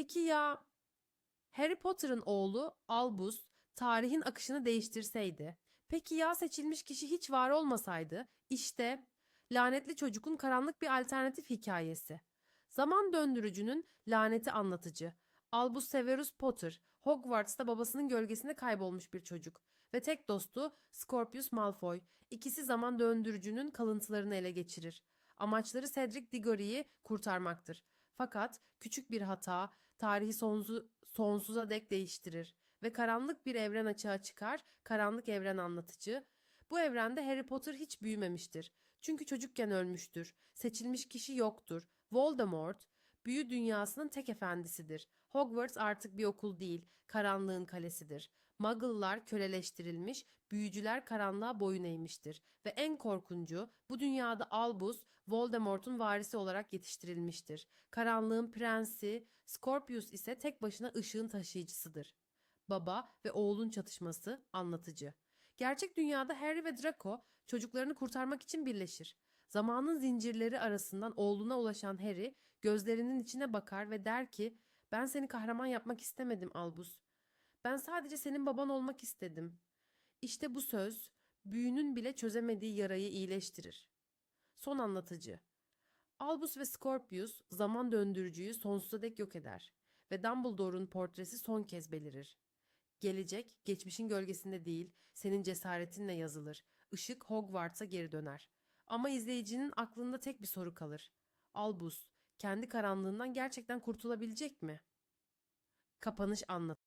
Peki ya Harry Potter'ın oğlu Albus tarihin akışını değiştirseydi? Peki ya seçilmiş kişi hiç var olmasaydı? İşte lanetli çocukun karanlık bir alternatif hikayesi. Zaman döndürücünün laneti anlatıcı. Albus Severus Potter, Hogwarts'ta babasının gölgesinde kaybolmuş bir çocuk ve tek dostu Scorpius Malfoy. İkisi zaman döndürücünün kalıntılarını ele geçirir. Amaçları Cedric Diggory'i kurtarmaktır. Fakat küçük bir hata tarihi sonsu- sonsuza dek değiştirir ve karanlık bir evren açığa çıkar, karanlık evren anlatıcı. Bu evrende Harry Potter hiç büyümemiştir. Çünkü çocukken ölmüştür. Seçilmiş kişi yoktur. Voldemort, büyü dünyasının tek efendisidir. Hogwarts artık bir okul değil, karanlığın kalesidir. Muggle'lar köleleştirilmiş, büyücüler karanlığa boyun eğmiştir. Ve en korkuncu, bu dünyada Albus, Voldemort'un varisi olarak yetiştirilmiştir. Karanlığın prensi, Scorpius ise tek başına ışığın taşıyıcısıdır. Baba ve oğlun çatışması anlatıcı. Gerçek dünyada Harry ve Draco çocuklarını kurtarmak için birleşir. Zamanın zincirleri arasından oğluna ulaşan Harry gözlerinin içine bakar ve der ki ben seni kahraman yapmak istemedim Albus. Ben sadece senin baban olmak istedim. İşte bu söz büyünün bile çözemediği yarayı iyileştirir. Son anlatıcı. Albus ve Scorpius zaman döndürücüyü sonsuza dek yok eder ve Dumbledore'un portresi son kez belirir. Gelecek, geçmişin gölgesinde değil, senin cesaretinle yazılır. Işık Hogwarts'a geri döner. Ama izleyicinin aklında tek bir soru kalır. Albus, kendi karanlığından gerçekten kurtulabilecek mi? Kapanış anlat.